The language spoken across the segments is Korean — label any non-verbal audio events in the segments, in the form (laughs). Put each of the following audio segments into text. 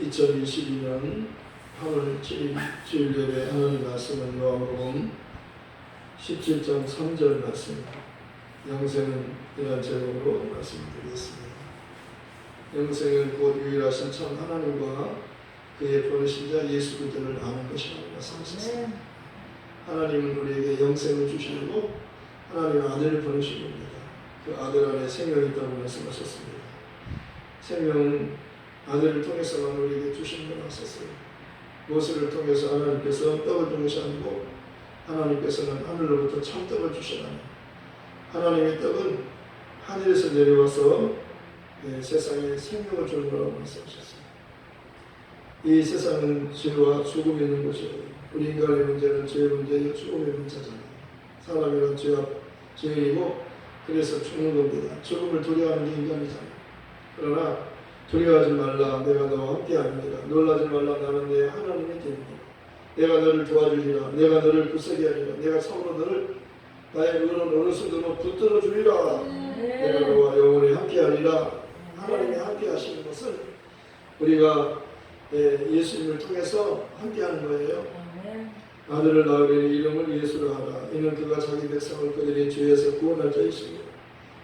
2022년 8월 7일 주일 예배 하나님 말씀은 요한복음 17장 3절 말씀 영생은 이런 제목으로 말씀드리겠습니다. 영생은 곧 유일하신 참 하나님과 그의 보내신 자 예수 그리스도를 아는 것이라고 말씀하셨습니다. 하나님은 우리에게 영생을 주시고 하나님 아들을 보내신 겁니다. 그 아들 안에 생명이 있다고 말씀하셨습니다. 생명은 아들을 통해서만 우리에게 주신 건 없었어요. 모세를 통해서 하나님께서 떡을 준 것이 아니고 하나님께서는 하늘로부터 참떡을 주시나니 하나님의 떡은 하늘에서 내려와서 네, 세상에 생명을 주는 거라고 말씀하셨어요. 이 세상은 죄와 죽음이 있는 곳이에요. 우리 인간의 문제는 죄의 문제요 죽음의 문제잖아요. 사람이란 죄와 죄이고 그래서 죽는 겁니다. 죽음을 두려워하는 게 인간이잖아요. 그러나 두려워하지 말라. 내가 너와 함께 하리라 놀라지 말라. 나는 내 하나님의 되니라 내가 너를 도와주리라. 내가 너를 구세게 하리라. 내가 성으로 너를 나의 의로운 어느 순간으로 붙들어 주리라. 내가 너와 영원히 함께 하리라. 하나님이 함께 하시는 것은 우리가 예, 예수님을 통해서 함께 하는 거예요. 아들을 낳으리니 이름을 예수로 하라. 이는 그가 자기 백성을 그들의 죄에서 구원할 자이시며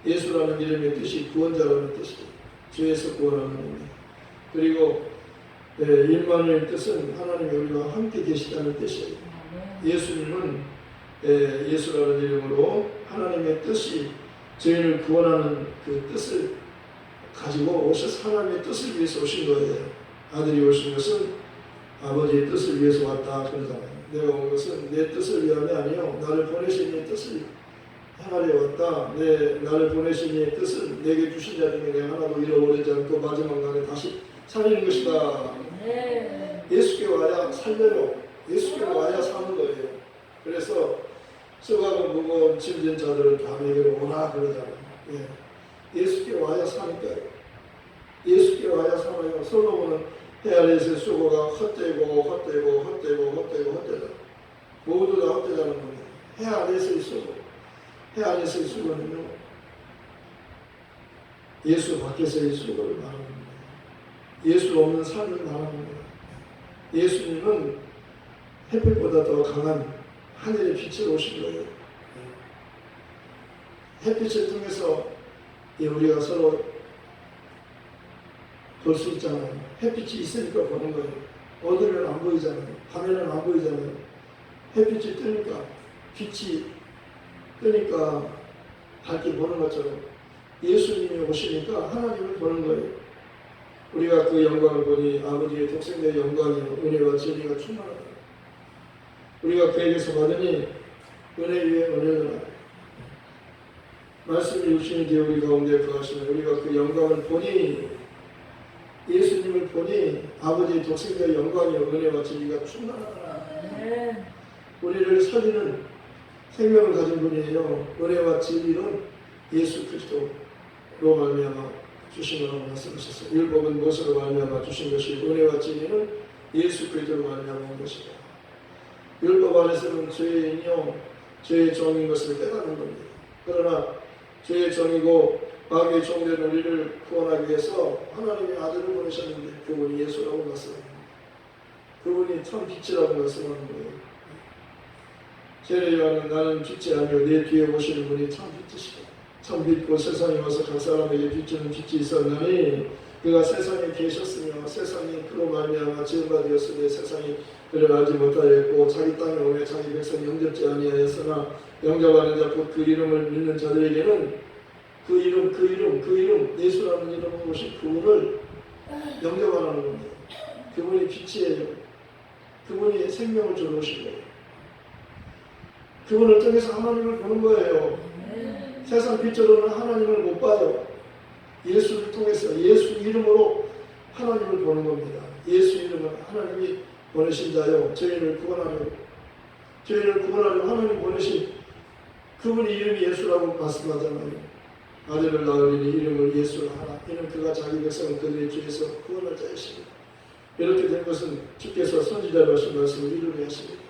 예수라는 이름의 뜻이 구원자라는 뜻이에 요 죄에서 구원하는 겁니다. 그리고 예, 일만의 뜻은 하나님이 우리와 함께 계시다는 뜻이에요. 예수님은 예, 예수라는 이름으로 하나님의 뜻이 저희를 구원하는 그 뜻을 가지고 오셔서 하나님의 뜻을 위해서 오신 거예요. 아들이 오신 것은 아버지의 뜻을 위해서 왔다 그러잖아요. 내가 온 것은 내 뜻을 위함이 아니요 나를 보내신 내 뜻을 하나님 왔다. 내 나를 보내신 이의 뜻은 내게 주신 자 중에 내가 하나도 잃어버리지 않고 마지막 날에 다시 살리는 것이다. 예수께 와야 살려요. 예수께 와야 사는 거예요. 그래서 수박은 무거운 짐진 자들은 밤에게로 오나 그러잖아요. 예. 예수께 와야 사니까요. 예수께 와야 살아요. 솔로몬은 해 아래에서 수고가 헛되고 헛되고 헛되고 헛되고 헛되다. 모두 다 헛되다는 겁니다. 해 아래에서의 수고. 해 안에서의 수고는요, 예수 밖에서의 수고를 말하는 겁니다. 예수 없는 삶을 말하는 겁니다. 예수님은 햇빛보다 더 강한 하늘의 빛을 오신 거예요. 햇빛을 통해서 우리가 서로 볼 수 있잖아요. 햇빛이 있으니까 보는 거예요. 어두면 안 보이잖아요. 밤에는 안 보이잖아요. 햇빛이 뜨니까 빛이 그러니까 밝게 보는 것처럼 예수님이 오시니까 하나님을 보는 거예요. 우리가 그 영광을 보니 아버지의 독생자의 영광이요 은혜와 진리가 충만하다. 우리가 그에게서 받으니 은혜 위에 은혜를 말씀이 육신이 되어 우리 가운데 거하시는 우리가 그 영광을 보니 예수님을 보니 아버지의 독생자의 영광이요 은혜와 진리가 충만하다. 우리를 살리는 생명을 가진 분이에요. 은혜와 진리는 예수 그리스도로 말미암아 주신 거라고 말씀하셨어요. 율법은 무엇으로 말미암아 주신 것이 은혜와 진리는 예수 그리스도로 말미암아 온 것이다. 율법 안에서는 죄인이요 죄의 종인 것을 깨닫는 겁니다. 그러나 죄의 종이고 마귀의 종된 우리를 구원하기 위해서 하나님의 아들을 보내셨는데 그분이 예수라고 말씀합니다. 그분이 참 빛이라고 말씀하는 거예요. 세례요한은 나는 빛이 아니요 내 뒤에 오시는 분이 참 빛이시다. 참 빛고 세상에 와서 각 사람에게 비추는 빛이 있었나니 그가 세상에 계셨으며 세상이 그로 말미암아 지음바 되었으니 세상이 그를 알지 못하였고 자기 땅에 오며 자기 백성 영접지 아니하였으나 영접하는 자 곧 그 이름을 믿는 자들에게는 그 이름 그 이름 그 이름 예수라는 이름을 오신 그분을 영접하라는 겁니다. 그분이 빛이에요. 그분이 생명을 주는 거예요. 그분을 통해서 하나님을 보는 거예요. 세상 빛으로는 하나님을 못 봐요. 예수를 통해서 예수 이름으로 하나님을 보는 겁니다. 예수 이름은 하나님이 보내신 자요. 저희를 구원하려고. 저희를 구원하려고 하나님 보내신 그분 이름이 예수라고 말씀하잖아요. 아들을 낳으리니 이름을 예수라 하라. 이는 그가 자기 백성을 그들의 죄에서 구원할 자이십니다. 이렇게 된 것은 주께서 선지자로 하신 말씀을 이루게 하십니다.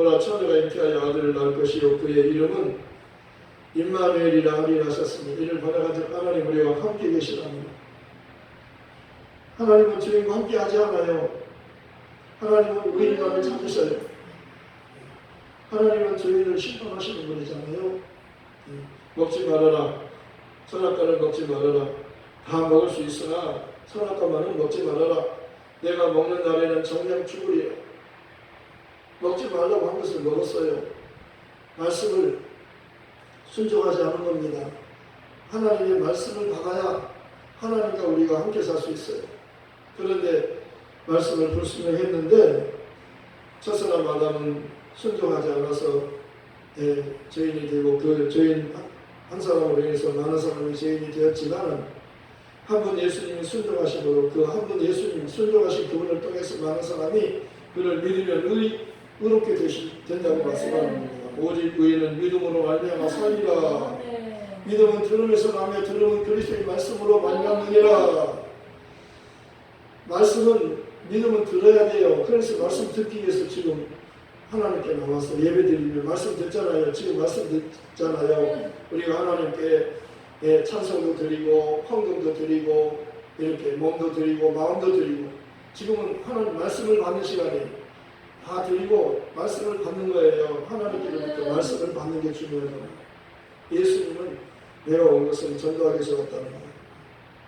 보라 처녀가 잉태하여 아들을 낳을 것이요 그의 이름은 임마누엘이라 하리라 하셨으니 이를 받아가지고 하나님 우리와 함께 계시라니 하나님은 주님과 함께 하지 않아요. 하나님은 의인만을 찾으셔요. 하나님은 저희를 심판하시는 분이잖아요. 예. 먹지 말아라. 선악과를 먹지 말아라. 다 먹을 수 있으나 선악과만은 먹지 말아라. 내가 먹는 날에는 정령 죽으리라. 먹지 말라고 한 것을 먹었어요. 말씀을 순종하지 않은 겁니다. 하나님의 말씀을 받아야 하나님과 우리가 함께 살 수 있어요. 그런데 말씀을 불순종했는데 첫 사람 아담은 순종하지 않아서 예, 죄인이 되고 그 죄인 한- 한 사람으로 인해서 많은 사람이 죄인이 되었지만 한 분 예수님이 순종하심으로 그 한 분 예수님 순종하신 그분을 통해서 많은 사람이 그를 믿으면 의, 의롭게 되시, 된다고 말씀합니다. 오직 의인은 믿음으로 말미암아 살리라. 네. 믿음은 들음에서 나며 들음은 그리스도의 말씀으로 말미암느니라. 말씀은 믿음은 들어야 돼요. 그래서 말씀 듣기 위해서 지금 하나님께 나와서 예배드리며 말씀 듣잖아요. 지금 말씀 듣잖아요. 우리가 하나님께 예, 찬송도 드리고 헌금도 드리고 이렇게 몸도 드리고 마음도 드리고 지금은 하나님 말씀을 받는 시간이 다 드리고 말씀을 받는 거예요. 하나님께로부터 말씀을 받는 게 중요하다. 예수님은 내가 온 것은 전도하기 위해서 왔다는 거예요.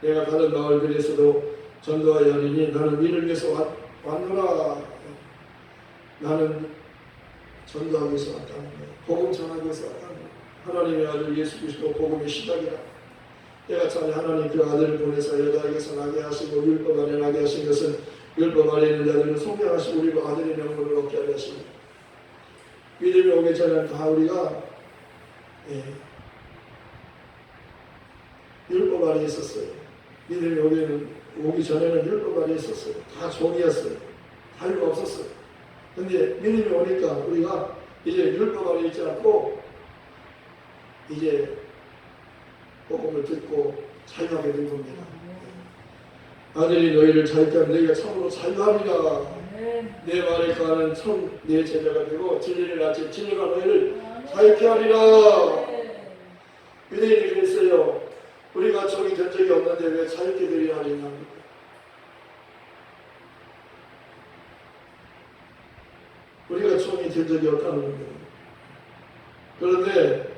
내가 다른 마을들에서도 전도하여 하니 나는 이를 위해서 왔, 왔노라. 나는 전도하기 위해서 왔다는 거예요. 복음 전하기 위해서 왔다는 거예요. 하나님의 아들 예수 그리스도 복음의 시작이라. 때가 차니 하나님 그 아들을 보내서 여자에게서 나게 하시고 율법 안에 나게 하신 것은 율법 안에 있는 자들은 성명하시고 우리가 아들의 명분을 얻게 하십니다. 믿음이 오기 전에는 다 우리가 예, 율법 안에 있었어요. 믿음이 오기는, 오기 전에는 율법 안에 있었어요. 다 종이었어요. 자유가 없었어요. 근데 믿음이 오니까 우리가 이제 율법 안에 있지 않고 이제 복음을 듣고 자유하게 된 겁니다. 아들이 너희를 하면 너희가 참으로 자유하리라. 네. 내 말에 가는 참내 제자가 되고 진리를 알지 진리가 너희를 자유케 하리라. 네. 유대인이 그랬어요. 우리가 저기 된 적이 없는데 왜 자유케 되리라 하느냐. 우리가 총이 된 적이 없다는 겁니다. 그런데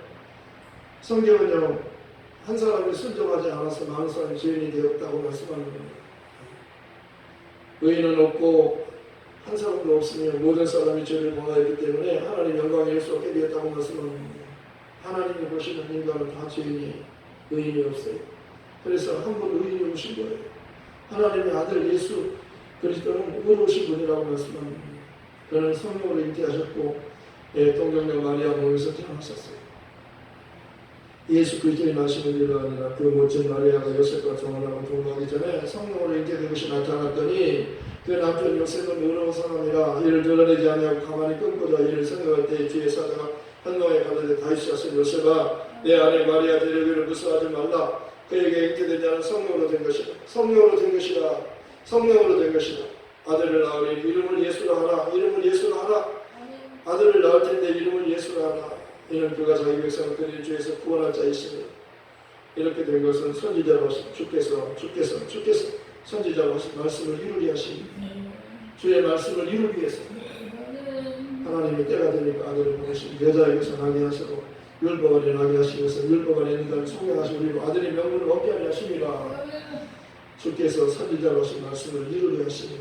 성경은요, 한 사람이 순종하지 않아서 많은 사람이 죄인이 되었다고 말씀하는 겁니다. 의인은 없고 한 사람도 없으며 모든 사람이 죄를 범하였기 때문에 하나님 영광에 없게 되었다고 말씀하는 겁니다. 하나님이 보시는 인간은 다 죄인이 의인이 없어요. 그래서 한 분 의인이 오신 거예요. 하나님의 아들 예수 그리스도는 의로우신 분이라고 말씀합니다. 그는 성령으로 잉태하셨고 예, 동정녀 마리아 몸에서 태어나셨어요. 예수 그리스도의 일로 아니라 그 멋진 마리아가 요셉과 정원하고 동거하기 전에 성령으로 잉태된 것이 나타났더니 그 남편 요셉은 의로운 사람이라 이를 드러내지 아니하고 가만히 끊고자 이를 생각할 때 주의 사자가 한동에 가는데 다시 하신 요셉아 내 아내 마리아 데려기를 무서워하지 말라. 그에게 잉태된 자는 성령으로 된 것이다 성령으로 된 것이다 성령으로 된 것이다 아들을 낳으니 이름을 예수라 하라. 이름을 예수라 하라. 아들을 낳을 텐데 이름을 예수라 하라 이는 그가 자기 백성을 그리 주에서 구원할 자이시니 이렇게 된 것은 선지자로 하신 주께서 주께서 주께서 선지자로 하신 말씀을 이루리 하시니 주의 말씀을 이루기 위해서 하나님이 때가 되니까 아들을 보내신 여자에게서 나게 하시고 율법 안에 나게 하시면서 율법 안에 있는 자를 소명하시고 그리고 아들의 명분을 얻게 하려 하심이라 주께서 선지자로 하신 말씀을 이루리 하시니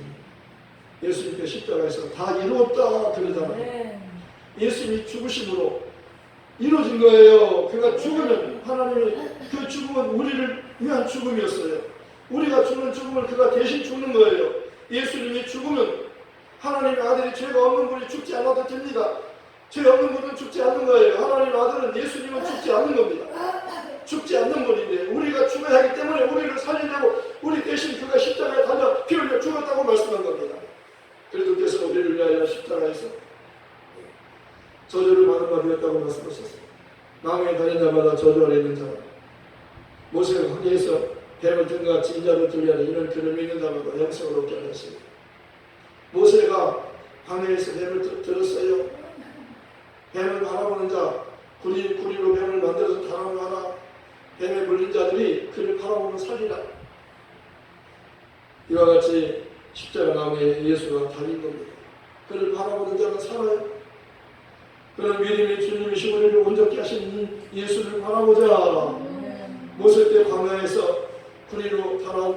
예수님께 십자가에서 다 이루었다 그러잖아요. 네. 예수님이 죽으심으로 이루어진 거예요. 그가 죽으면 하나님이 그 죽음은 우리를 위한 죽음이었어요. 우리가 죽는 죽음을 그가 대신 죽는 거예요. 예수님이 죽으면 하나님의 아들이 죄가 없는 분이 죽지 않아도 됩니다. 죄 없는 분은 죽지 않는 거예요. 하나님의 아들은 예수님은 죽지 않는 겁니다. 죽지 않는 분인데 우리가 죽어야 하기 때문에 우리를 살리려고 우리 대신 그가 십자가에 달려 피 흘려 죽었다고 말씀한 겁니다. 그래도 그래서 우리를 위하여 십자가에서 저주를 받은 바 되었다고 말씀하셨어요. 마음에 다닌 자마다 저주 아래 있는 자. 모세가 황제에서 뱀을 든가 진자를 들려하니 이는 그를 믿는 자마다 영생을 얻게 하시니 모세가 광야에서 뱀을 들- 들었어요. 뱀을 바라보는 자, 구리, 구리로 뱀을 만들어서 달아나라. 뱀에 물린 자들이 그를 바라보면 살리라. 이와 같이 십자가 나무에 예수가 달린 겁니다. 그를 바라보는 자는 살아요. 그런 믿음의 주님이시고 우리를 온전케 하신 이 예수를 바라보자. 모세 때 광야에서 구리로 달아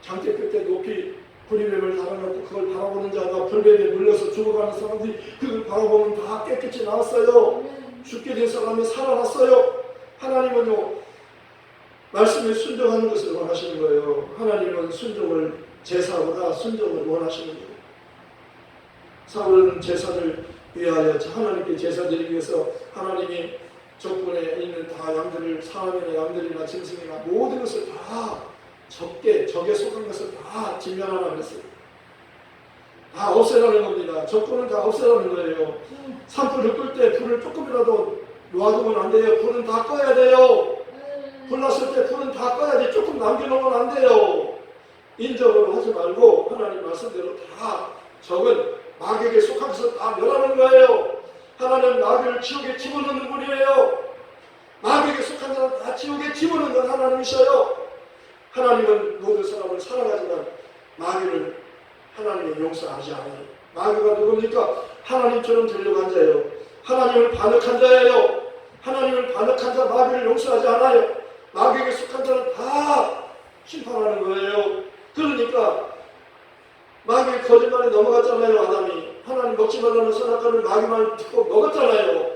장대 끝에 높이 구리뱀을 달아놓고 그걸 바라보는 자가 불뱀에 물려서 죽어가는 사람들이 그걸 바라보면 다 깨끗이 나왔어요. 죽게 된 사람이 살아났어요. 하나님은요 말씀에 순종하는 것을 원하시는 거예요. 하나님은 순종을 제사보다 순종을 원하시는 거예요. 사울은 제사를 위하여 하나님께 제사 드리기 위해서 하나님이 적군에 있는 다 양들을 사람이나 양들이나 짐승이나 모든 것을 다 적게 적에 속한 것을 다 진멸하라고 했어요. 다 없애라는 겁니다. 적군은 다 없애라는 거예요. 산불을 끌 때 불을 조금이라도 놓아두면 안 돼요. 불은 다 꺼야 돼요. 불 났을 때 불은 다 꺼야지 조금 남겨놓으면 안 돼요. 인적으로 하지 말고 하나님 말씀대로 다 적은 마귀에게 것을 다 멸하는 거예요. 하나님 마귀를 지옥에 집어넣는 분이에요. 마귀에게 속한 자는 다 지옥에 집어넣는 하나님이셔요. 하나님은 모든 사람을 사랑하지만 마귀를 하나님이 용서하지 않아요. 마귀가 누굽니까? 하나님처럼 되려고 한 자예요. 하나님을 반역한 자예요. 하나님을 반역한 자 마귀를 용서하지 않아요. 마귀에게 속한 자는 다 심판하는 거예요. 그러니까 마귀의 거짓말에 넘어갔잖아요, 아담이. 하나님 먹지 말라는 선악과를 마귀 말을 듣고 먹었잖아요.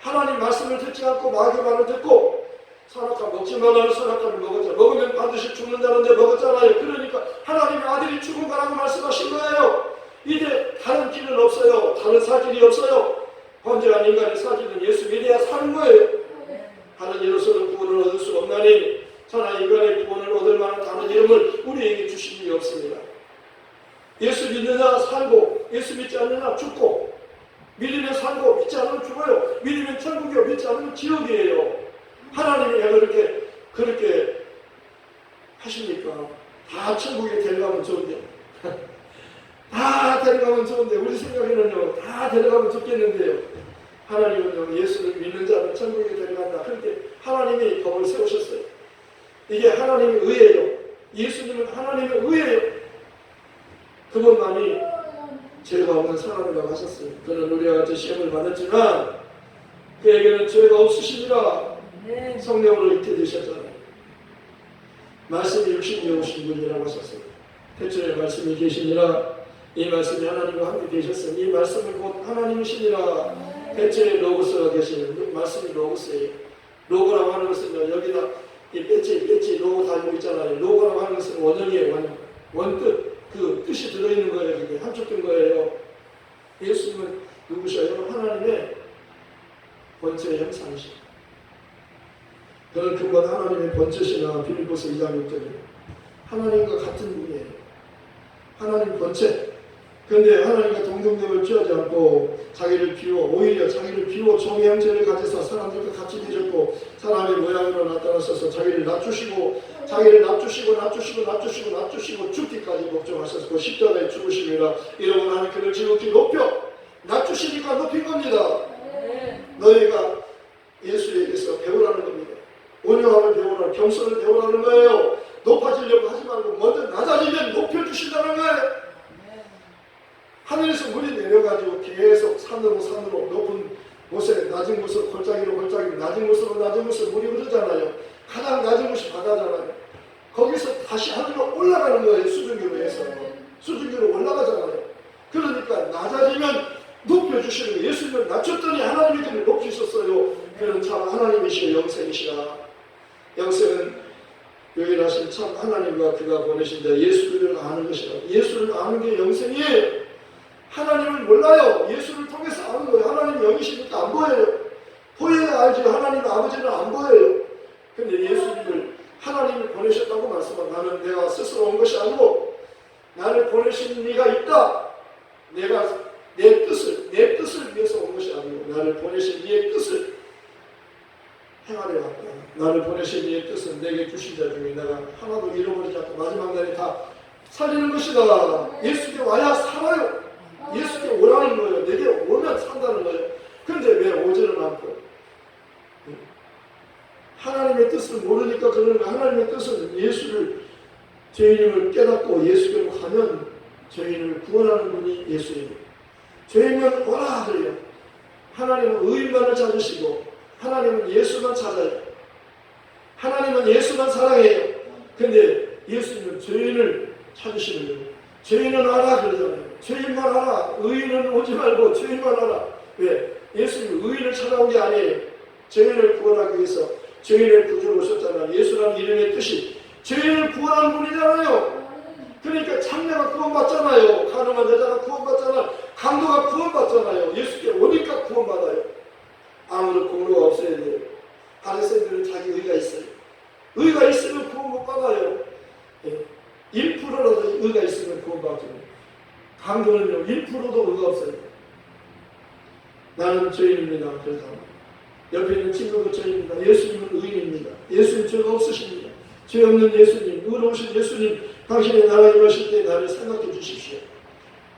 하나님 말씀을 듣지 않고 마귀 말을 듣고 선악과 먹지 말라는 선악과를 먹었잖아요. 먹으면 반드시 죽는다는데 먹었잖아요. 그러니까 하나님의 아들이 죽은 거라고 말씀하신 거예요. 이제 다른 길은 없어요. 다른 사길이 없어요. 범죄한 인간의 사길은 예수 믿어야 사는 거예요. 다른 이로서는 구원을 얻을 수 없나니 저나 인간의 구원을 얻을 만한 다른 이름을 우리에게 주신 이 없습니다. 예수 믿느냐 살고 예수 믿지 않느냐 죽고 믿으면 살고 믿지 않으면 죽어요. 믿으면 천국이요 믿지 않으면 지옥이에요. 하나님이 왜 그렇게 그렇게 하십니까? 다 천국에 데려가면 좋은데 (laughs) 다 데려가면 좋은데 우리 생각에는요 다 데려가면 좋겠는데요. 하나님은요 예수를 믿는 자는 천국에 데려간다. 그렇게 하나님이 법을 세우셨어요. 이게 하나님의 의예요. 예수님은 하나님의 의예요. 그분만이 죄가 없는 사람이라고 하셨어요. 그는 우리와 같이 시험을 받았지만 그에게는 죄가 없으시니라 성령으로 잉태되셨잖아요. 말씀이 육신이 오신 분이라고 하셨어요. 태초에 말씀이 계시니라 이 말씀이 하나님과 함께 계셨으니 이 말씀은 곧 하나님이시니라 태초에 로고스가 계시는 그 말씀이 로고스예요. 로고라고 하는 것은 여기다 이 배지 배지 로고 달고 있잖아요. 로고라고 하는 것은 원형이에요. 원형. 원뜻 그 뜻이 들어있는 거예요. 그게 함축된 거예요. 예수님은 누구셔요? 하나님의 본체의 형상이시죠. 그는 그분 하나님의 본체시나 빌보스 2장 6절에 하나님과 같은 분이에요. 하나님 본체. 그런데 하나님과 동등됨을 취하지 않고 자기를 비워 오히려 자기를 비워 종의 형체를 가져서 사람들과 같이 되셨고 사람의 모양으로 나타나셔서 자기를 낮추시고 자기를 낮추시고 낮추시고 낮추시고 낮추시고 죽기까지 걱정하셨고 십자가에 죽으심이라 이러고 나는 그를 지극히 높여 낮추시니까 높인 겁니다. 너희가 예수에게서 배우라는 겁니다. 온유함을 배우라, 겸손을 배우라는 거예요. 높아지려고 하지 말고 먼저 낮아지면 높여주신다는 거예요. 하늘에서 물이 내려가지고 계속 산으로 산으로 높은 곳에 낮은 곳으로 골짜기로 골짜기로 낮은 곳으로 낮은 곳으로 물이 흐르잖아요. 가장 낮은 곳이 바다잖아요. 거기서 다시 하늘로 올라가는 거예요. 수증기로 해서. 수증기로 올라가잖아요. 그러니까 낮아지면 높여주시는. 예수님을 낮췄더니 하나님이 그를 높이셨어요. 그는 참 하나님이시고 영생이시라. 영생은 유일하신 참 하나님과 그가 보내신 자 예수를 아는 것이라. 예수를 아는 게 영생이에요. 하나님을 몰라요. 예수를 통해서 아는 거예요. 하나님 영이시니까 안 보여요. 보여야 알지. 하나님 아버지는 안 보여요. 근데 예수님을 하나님이 보내셨다고 말씀한 나는 내가 스스로 온 것이 아니고 나를 보내신 이가 있다. 내가 내 뜻을 내 뜻을 위해서 온 것이 아니고 나를 보내신 이의 뜻을 행하려 왔다. 나를 보내신 이의 뜻은 내게 주신 자 중에 내가 하나도 잃어버리지 않고 마지막 날에 다 살리는 것이다. 예수께 와야 살아요. 예수께 오라는 거예요. 내게 오면 산다는 거예요. 근데 왜 오지는 않고? 하나님의 뜻을 모르니까 거예요. 하나님의 뜻은 예수를 죄인임을 깨닫고 예수께로 가면 죄인을 구원하는 분이 예수예요. 죄인은 오라 그래요. 하나님은 의인만을 찾으시고 하나님은 예수만 찾아요. 하나님은 예수만 사랑해요. 근데 예수님은 죄인을 찾으시는 거예요. 죄인은 알아 그러잖아요. 죄인만 알아. 의인은 오지 말고 죄인만 알아. 왜? 예수님은 의인을 찾아온 게 아니에요. 죄인을 구원하기 위해서 죄인을 구주로 오셨잖아요. 예수라는 이름의 뜻이 죄인을 구원하는 분이잖아요. 그러니까 장녀가 구원받잖아요. 가늠한 여자가 구원받잖아요. 강도가 구원받잖아요. 예수께 오니까 구원받아요. 아무런 공로가 없어야 돼요. 바리새인들은 자기 의가 있어요. 의가 있으면 구원 못 받아요. 예. 1%라도 의가 있으면 구원받죠. 강도는요 1%도 의가 없어요. 나는 죄인입니다. 그러잖아. 옆에 있는 친구도 죄인입니다. 예수님은 의인입니다. 예수님 죄가 없으십니다. 죄 없는 예수님, 의로우신 예수님, 당신의 나라에 임하실 때 나를 생각해 주십시오.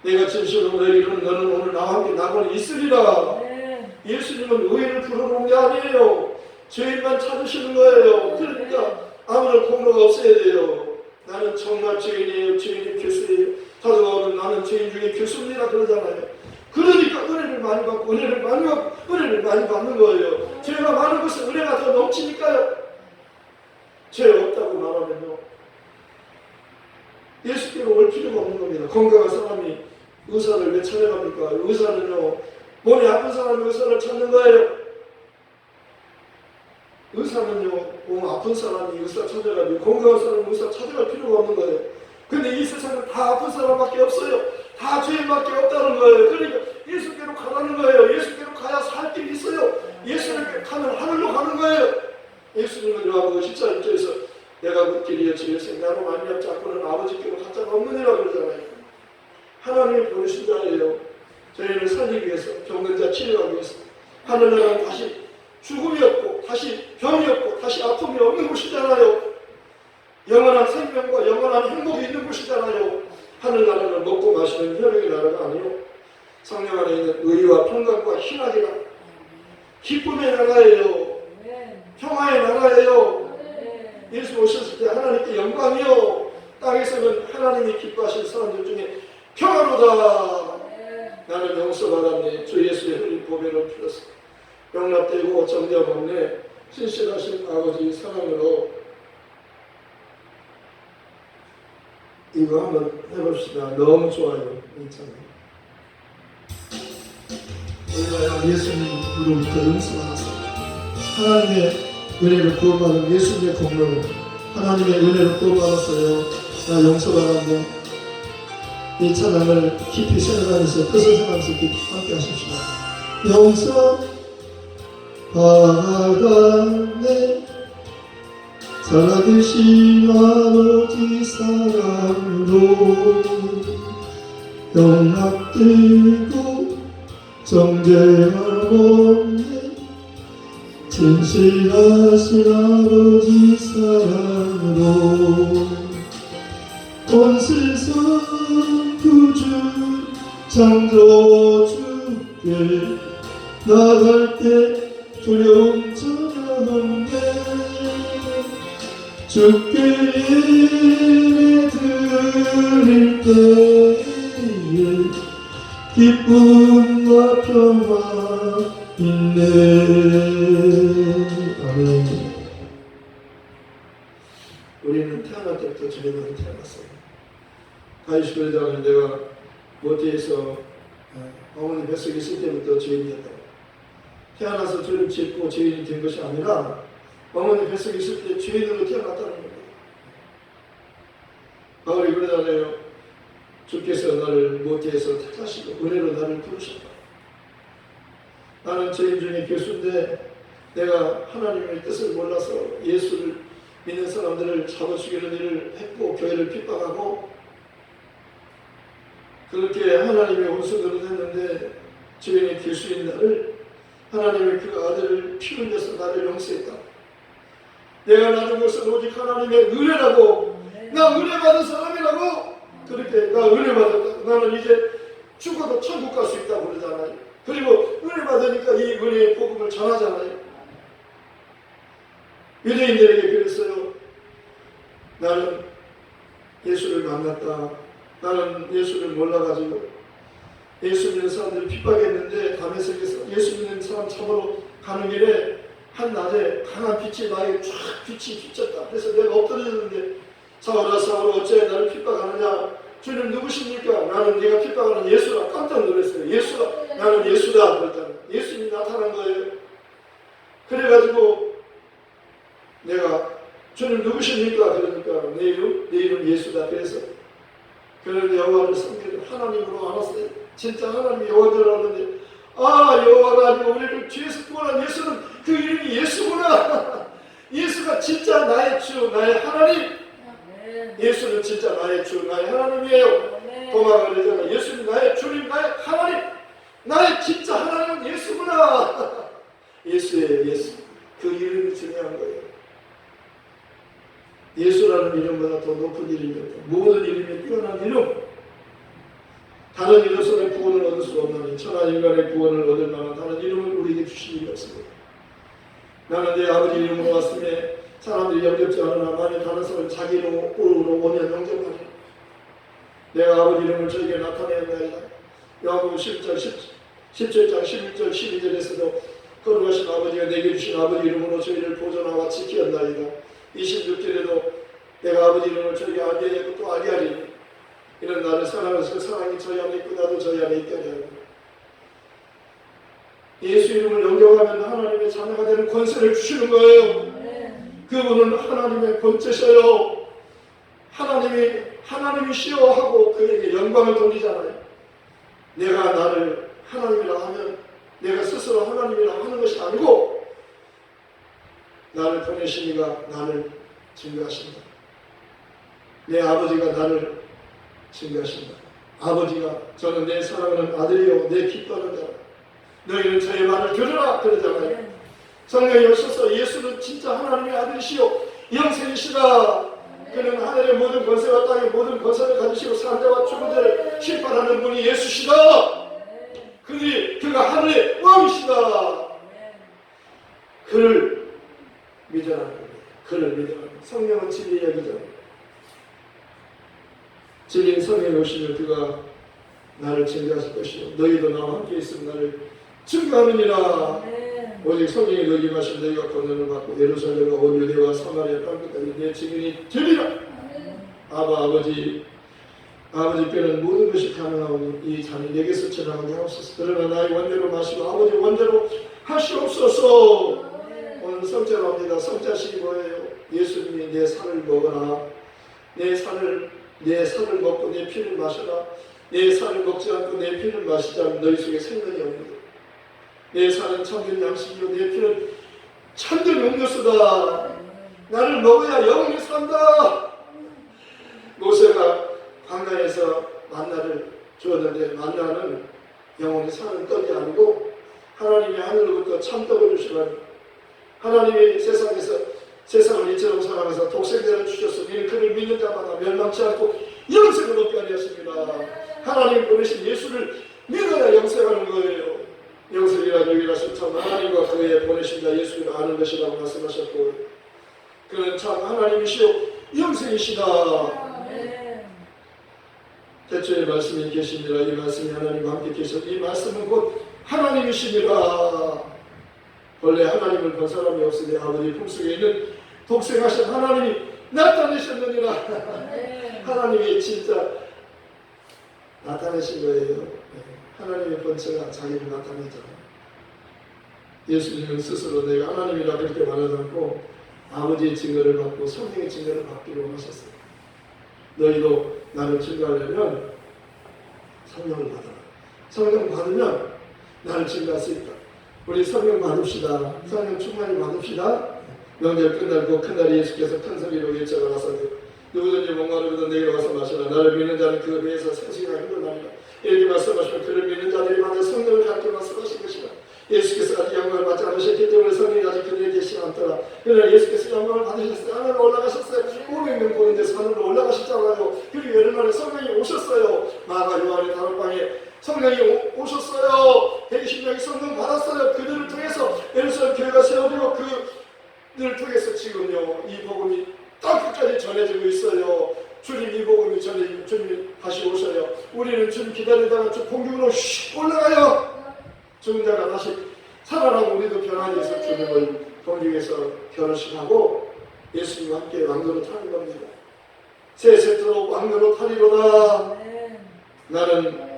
내가 진실로 너희 이루는 너는 오늘 나와 함께 나고는 있으리라. 네. 예수님은 의인을 부르는 게 아니에요. 죄인만 찾으시는 거예요. 그러니까 아무런 공로가 없어야 돼요. 나는 정말 죄인이에요. 죄인의 교수예요. 사도바울은 나는 죄인 중에 교수입니다. 그러잖아요. 그러니까 은혜를 많이 받고 은혜를 많이 받고 은혜를 많이 받는 거예요. 죄가 많은 것은 은혜가 더 넘치니까요. 죄 없다고 말하면요. 예수께로 올 필요가 없는 겁니다. 건강한 사람이 의사를 왜 찾아갑니까? 의사는요, 몸이 아픈 사람이 의사를 찾는 거예요. 의사는요, 몸 아픈 사람이 의사 찾아가고 건강한 사람이 의사 찾아갈 필요가 없는 거예요. 근데 이 세상은 다 아픈 사람밖에 없어요. 다 죄인밖에 없다는 거예요. 그러니까 예수께로 가라는 거예요. 예수께로 가야 살 길이 있어요. 예수님께 가면 하늘로 가는 거예요. 예수님은 요한복음 14절에서 내가 그 길이여 지으세 나로 만미암 자꾸는 아버지께로 갈 자가 없느니라 그러잖아요. 하나님이 보내신 자예요. 저희를 살리기 위해서 병든 자 치료하기 위해서 하늘나라는 다시 죽음이 없고 다시 병이 없고 다시 아픔이 없는 곳이잖아요. 영원한 생명과 영원한 행복이 있는 곳이잖아요. 하늘 나라는 먹고 마시는 혈육의 나라가 아니요. 성령 안에 있는 의와 평강과 희락이라 기쁨의 나라예요. 네. 평화의 나라예요. 네. 예수 오셨을 때 하나님께 영광이요. 땅에서는 하나님이 기뻐하실 사람들 중에 평화로다. 네. 나는 용서받았네. 주 예수의 흘린 보배로 풀었어. 용납되고 정죄 없네. 신실하신 아버지 사랑으로 이거 한번 해봅시다. 너무 좋아요. 괜찮아요. 우리가 예수님으로부터 용서받았어. 하나님의 은혜를 구원받은 예수님의 공로로 하나님의 은혜를 구원받았어요. 나 용서받았네. 이 찬양을 깊이 생각하면서 뜻을 생각하면서 함께 하십시다. 용서 받았네 살아계신 아버지 사랑으로 용납되고 정죄함없네 진실하신 아버지 사랑으로 온 세상 구주 창조주께 나갈 때 두려움 전혀 없네 주께 드릴 때에 기쁨과 평화 있네 아멘 우리는 태어날 때부터 주님으로 태어났어요. 가이시그레자는 내가 모태에서 어머니 뱃속에 있을 때부터 죄인이었다 태어나서 죄를 짓고 죄인이 된 것이 아니라 어머니 뱃속에 있을 때 죄인으로 태어났다는 거예요. 바울이 그러잖아요. 주께서 나를 모태에서 택하시고 은혜로 나를 부르셨다. 나는 죄인 중에 교수인데 내가 하나님의 뜻을 몰라서 예수를 믿는 사람들을 잡아 죽이는 일을 했고 교회를 핍박하고 그렇게 하나님의 원수들을 했는데 죄인의 교수인 나를 하나님의 그 아들을 피 흘려서 나를 용서했다. 내가 낳은 것은 오직 하나님의 은혜라고 네. 나 은혜 받은 사람이라고 그렇게 나 은혜 받았다. 나는 이제 죽어도 천국 갈 수 있다고 그러잖아요. 그리고 은혜 받으니까 이 은혜의 복음을 전하잖아요. 유대인들에게 그랬어요. 나는 예수를 만났다. 나는 예수를 몰라가지고 예수 믿는 사람들을 핍박했는데 담에색에서 예수 믿는 사람 잡으러 가는 길에 한 낮에 강한 빛이 나에게 쫙 빛이 비쳤다. 그래서 내가 엎드려졌는데 사울아 사울아 어째 나를 핍박하느냐 주님 누구십니까? 나는 네가 핍박하는 예수라 깜짝 놀랐어요. 예수라 나는 예수다 그랬잖아. 예수님이 나타난 거예요. 그래가지고 내가 주님 누구십니까? 그러니까 내 이름 내 이름 예수다. 그래서 그런데 여호와를 섬기는 하나님으로 알았어요. 진짜 하나님이 여호와인 줄 알았는데 아 여호와가 아니고 우리를 뒤에서 구원한 예수는 그 이름이 예수구나. (laughs) 예수가 진짜 나의 주 나의 하나님. 예수는 진짜 나의 주 나의 하나님이에요. 도망을 그러잖아. 예수님 나의 주님 나의 하나님. 나의 진짜 하나님은 예수구나. (laughs) 예수예요 예수. 그 이름이 중요한 거예요. 예수라는 이름보다 더 높은 이름이 없다. 모든 이름이 뛰어난 이름. 다른 이름으로는 구원을 얻을 수 없나니 천하 인간의 구원을 얻을 만한 다른 이름을 우리에게 주신 일이 없습니다. 나는 내 아버지 이름으로 왔음에 사람들이 영접지 않으나 만일 다른 사람은 자기 이름으로 오면 영접하리. 내가 아버지 이름을 저에게 나타내었나이다. 요한복음 10장 10, 17장 11절 12절에서도 거룩하신 아버지가 내게 주신 아버지 이름으로 저희를 보존하고 지키었나이다. 26절에도 내가 아버지 이름을 저에게 알게 하고 또 알게 하리니 이런 나를 사랑하셔서 사랑이 저희 안에 있고 나도 저희 안에 있게 예수 이름을 영접하면 하나님의 자녀가 되는 권세를 주시는 거예요. 그분은 하나님의 번째셔요. 하나님이 하나님이시여 하고 그에게 영광을 돌리잖아요. 내가 나를 하나님이라 하면 내가 스스로 하나님이라 하는 것이 아니고 나를 보내신 이가 나를 증거하신다. 내 아버지가 나를 증거하신다. 아버지가 저는 내 사랑하는 아들이요 내 기뻐하는 자. 너희는 저의 말을 들으라 그러잖아요. 성령이 오셔서 예수는 진짜 하나님의 아들이시요 영생이시다. 그는 하늘의 모든 권세와 땅의 모든 권세를 가지시고 산자와 죽은 자를 심판하는 분이 예수시다. 그들이 그가 하늘의 왕이시다. 그를 믿어라. 그를 믿어라. 성령은 진리의 여기잖아요. 진리인 성령이 오시면 그가 나를 증거하실 것이요 너희도 나와 함께 있으면 나를 증거하느니라. 오직 성령이 너희 마시면 너희가 권능을 받고 예루살렘과 온 유대와 사마리아 땅끝까지 내 증인이 되리라. 아바 아버지 아버지께는 모든 것이 가능하오니 이 잔이 내게서 지나가게 하옵소서. 그러나 나의 원대로 마시고 아버지 원대로 하시옵소서. 오늘 성자로 합니다. 성자식이 뭐예요? 예수님이 내 살을 먹어라. 내 살을 내 살을 먹고 내 피를 마셔라. 내 살을 먹지 않고 내 피를 않으면 너희 속에 생명이 없는 내 살은 참된 양식이요 내 피는 참된 음료수다. 나를 먹어야 영원히 산다. 모세가 광야에서 만나를 주었는데 만나는 영원히 사는 떡이 아니고 하나님이 하늘로부터 참떡을 주시는 하나님이 세상에서 세상을 이처럼 사랑해서 독생자를 이는 그를 믿는 자마다 멸망치 않고 영생을 얻게 하려 하십니다. 하나님 보내신 예수를 믿어야 영생하는 거예요. 영생이라 여기라 참 하나님과 그의 보내신다 예수를 아는 것이라고 말씀하셨고 그는 참 하나님이시요 영생이시다. 대초에 말씀이 계시니라 이 말씀이 하나님과 함께 계셔 이 말씀은 곧 하나님이시니라 원래 하나님을 본 사람이 없으니 아버지 품속에 있는 독생하신 하나님이 나타내셨느니라. 하나님이 진짜 나타내신 거예요 하나님의 본체가 자기를 나타내잖아요 예수님은 스스로 내가 하나님이라 그렇게 말하지 않고 아버지의 증거를 받고 성령의 증거를 받기로 하셨어요 너희도 나를 증거하려면 성령을 받아라. 성령 받으면 나를 증거할 수 있다. 우리 성령 받읍시다. 성령 충만히 받읍시다. 명절 끝날고 큰날에 예수께서 큰 소리로 일자가 나서니 누구든지 목마르거든 내게 와서 마시라. 나를 믿는 자는 그 배에서. 이렇게 말씀하시면 그를 믿는 자들이 받는 성령을 가르쳐 말씀하신 것이다. 예수께서 아직 영광을 받지 않으셨기 때문에 성령이 아직 그들에게 계시지 않더라. 그러나 예수께서 영광을 받으셨어요. 하늘로 올라가셨어요. 500명 보는데 하늘로 올라가셨잖아요. 그리고 여름날에 성령이 오셨어요. 마가 요한의 다락방에 성령이 오, 오셨어요. 120명이 성령 받았어요. 그들을 통해서 예루살렘 교회가 세워지고 그들을 통해서 지금요 이 복음이 땅 끝까지 전해지고 있어요. 주님 이 복음이 전해 주님 다시 오셔요. 우리는 주님 기다리다가 저 공중으로 슉 올라가요. 죽은 자가 다시 살아나고 우리도 변화되서 주님을 공중에서 결혼식하고 예수님과 함께 왕도로 타는 겁니다. 새 세트로 왕도로 타리로다. 나는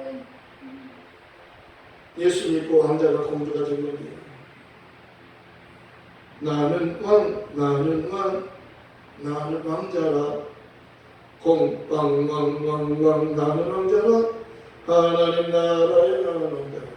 예수 믿고 왕자가 공주가 된 겁니다. 나는 왕, 나는 왕, 나는 왕자라. 공, 왕, 왕, 왕, 왕, 나는 왕자라. 하나님 나라의 나는 왕자라.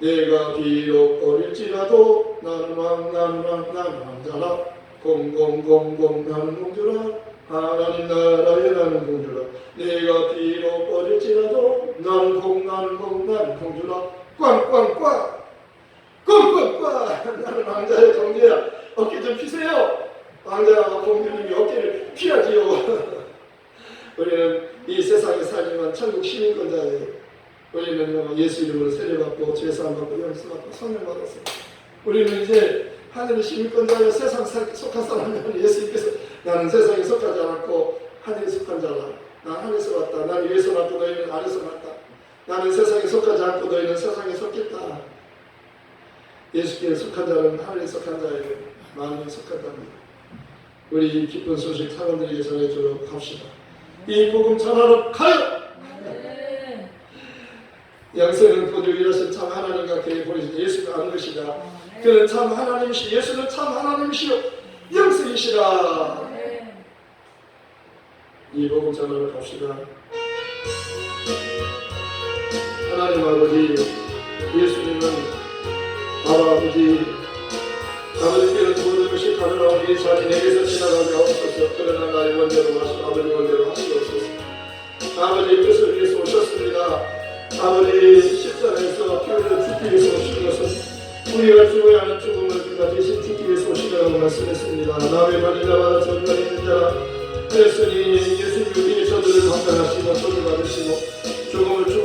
내가 비록 어릴지라도 나는 왕, 나는 왕, 나는 왕자라. 공, 공, 공, 공, 나는 공주라. 하나님 나라의 나는 공주라. 내가 비록 어릴지라도 나는 공, 나는 공, 나는 공주라. 꽝꽝꽝 꽝꽝꽝 (laughs) 나는 왕자의 공주야 어깨 좀 피세요. 왕자와 공주님이 어깨를 피하지요. (laughs) 우리는 이 세상에 살지만 천국 시민권자예요 우리는 예수 이름으로 세례받고 죄사함 받고 용서받고 성령 받았습니다 우리는 이제 하늘의 시민권자여 세상 사- 속한 사람이라는 예수님께서 나는 세상에 속하지 않았고 하늘에 속한 자라. 난 하늘에서 왔다. 난 위에서 왔고 너희는 아래서 왔다. 나는 세상에 속하지 않고 너희는 세상에 속겠다. 예수께 속한 자는 하늘에 속한 자예요. 마음에 속한답니다. 우리 이 기쁜 소식 사람들에게 전해주러 갑시다. 이 복음 전하러 가요! 양세는 보주 일하신 참 하나님과 그의 보내신 예수가 아는 것이다. 그는 참 하나님이시 예수는 참 하나님이시요 영생이시라. 이 복음 전하러 갑시다. 하나님 아버지, 예수님은 아버지, 아버지께는 모든 것이 이 자리 내게서 지나가게 하옵소서. 그러나 나의 원대로 하시고 아버지 원대로 하시옵소서. 아버지 뜻을 위해서 오셨습니다. 아버지 십자가에서 피 흘려 죽기 위해서 오신 것은 우리가 죽어야 하는 죽음을 그가 대신 죽기 위해서 오시라고 말씀했습니다. 남의 발리자마다 전면에 있는 그랬으니 예수님 우리의 저들을 감당하시고 저를 받으시고 죽음을 죽